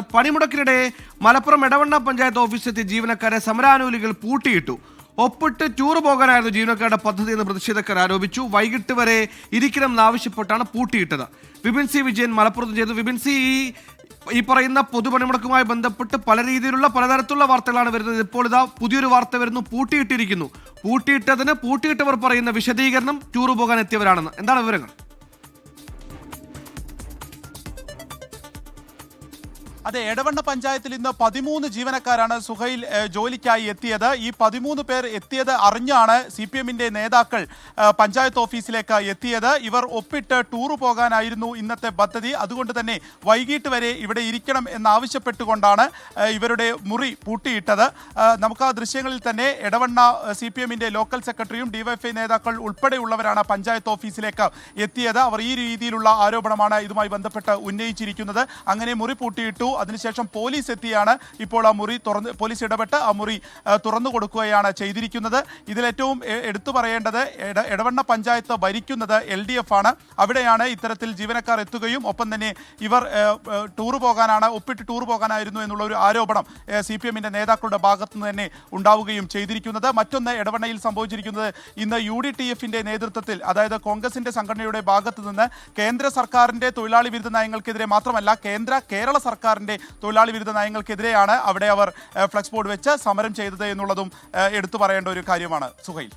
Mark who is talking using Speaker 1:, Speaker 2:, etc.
Speaker 1: പണിമുടക്കിനിടെ മലപ്പുറം എടവണ്ണ പഞ്ചായത്ത് ഓഫീസിലെത്തിയ ജീവനക്കാരെ സമരാനുകൂലികൾ പൂട്ടിയിട്ടു. ഒപ്പിട്ട് ടൂർ പോകാനായിരുന്നു ജീവനക്കാരുടെ പദ്ധതി എന്ന് പ്രതിഷേധക്കാർ ആരോപിച്ചു. വൈകിട്ട് വരെ ഇരിക്കണം ഇരിക്കണമെന്നാവശ്യപ്പെട്ടാണ് പൂട്ടിയിട്ടത്. വിപിൻ സി വിജയൻ മലപ്പുറത്ത് ചെയ്തു. വിപിൻ സി ഈ ഈ പറയുന്ന പൊതുപണിമുടക്കുമായി ബന്ധപ്പെട്ട് പല രീതിയിലുള്ള പലതരത്തിലുള്ള വാർത്തകളാണ് വരുന്നത്. ഇപ്പോൾ ഇതാ പുതിയൊരു വാർത്ത വരുന്നു. പൂട്ടിയിട്ടിരിക്കുന്നു. പൂട്ടിയിട്ടതിന് പൂട്ടിയിട്ടവർ പറയുന്ന വിശദീകരണം ടൂർ പോകാൻ എത്തിയവരാണെന്ന്. എന്താണ് വിവരങ്ങൾ?
Speaker 2: അതെ എടവണ്ണ പഞ്ചായത്തിൽ ഇന്ന് പതിമൂന്ന് ജീവനക്കാരാണ് സുഹൈൽ ജോലിക്കായി എത്തിയത്. ഈ പതിമൂന്ന് പേർ എത്തിയത് അറിഞ്ഞാണ് സി പി എമ്മിന്റെ നേതാക്കൾ പഞ്ചായത്ത് ഓഫീസിലേക്ക് എത്തിയത്. ഇവർ ഒപ്പിട്ട് ടൂർ പോകാനായിരുന്നു ഇന്നത്തെ പദ്ധതി. അതുകൊണ്ട് തന്നെ വൈകിട്ട് വരെ ഇവിടെ ഇരിക്കണം എന്നാവശ്യപ്പെട്ടുകൊണ്ടാണ് ഇവരുടെ മുറി പൂട്ടിയിട്ടത്. നമുക്ക് ആ ദൃശ്യങ്ങളിൽ തന്നെ എടവണ്ണ സി പി എമ്മിന്റെ ലോക്കൽ സെക്രട്ടറിയും ഡിവൈഎഫ്ഐ നേതാക്കൾ ഉൾപ്പെടെയുള്ളവരാണ് പഞ്ചായത്ത് ഓഫീസിലേക്ക് എത്തിയത്. അവർ ഈ രീതിയിലുള്ള ആരോപണമാണ് ഇതുമായി ബന്ധപ്പെട്ട് ഉന്നയിച്ചിരിക്കുന്നത്. അങ്ങനെ മുറി പൂട്ടിയിട്ടു അതിനുശേഷം പോലീസ് എത്തിയാണ് ഇപ്പോൾ ആ മുറി തുറന്ന് പോലീസ് ഇടപെട്ട് ആ മുറി തുറന്നു കൊടുക്കുകയാണ് ചെയ്തിരിക്കുന്നത്. ഇതിലേറ്റവും എടുത്തു പറയേണ്ടത് എട- എടവണ്ണ പഞ്ചായത്ത് ഭരിക്കുന്നത് എൽ ഡി എഫ് ആണ്. അവിടെയാണ് ഇത്തരത്തിൽ ജീവനക്കാർ എത്തുകയും ഒപ്പം തന്നെ ഇവർ ടൂർ പോകാനാണ് ഒപ്പിട്ട് ടൂർ പോകാനായിരുന്നു എന്നുള്ള ഒരു ആരോപണം സി പി എമ്മിന്റെ നേതാക്കളുടെ ഭാഗത്തു നിന്ന് തന്നെ ഉണ്ടാവുകയും ചെയ്തിരിക്കുന്നത്. മറ്റൊന്ന് എടവണ്ണയിൽ സംഭവിച്ചിരിക്കുന്നത് ഇന്ന് യു ഡി ടി എഫിന്റെ നേതൃത്വത്തിൽ അതായത് കോൺഗ്രസിന്റെ സംഘടനയുടെ ഭാഗത്തു നിന്ന് കേന്ദ്ര സർക്കാരിന്റെ തൊഴിലാളി വിരുദ്ധ നയങ്ങൾക്കെതിരെ മാത്രമല്ല കേന്ദ്ര കേരള സർക്കാരിന്റെ തൊഴിലാളി വിരുദ്ധ നയങ്ങൾക്കെതിരെയാണ് അവിടെ അവർ ഫ്ലക്സ് ബോർഡ് വെച്ച് സമരം ചെയ്തത് എന്നുള്ളതും എടുത്തു പറയേണ്ട ഒരു കാര്യമാണ് സുഹൈൽ.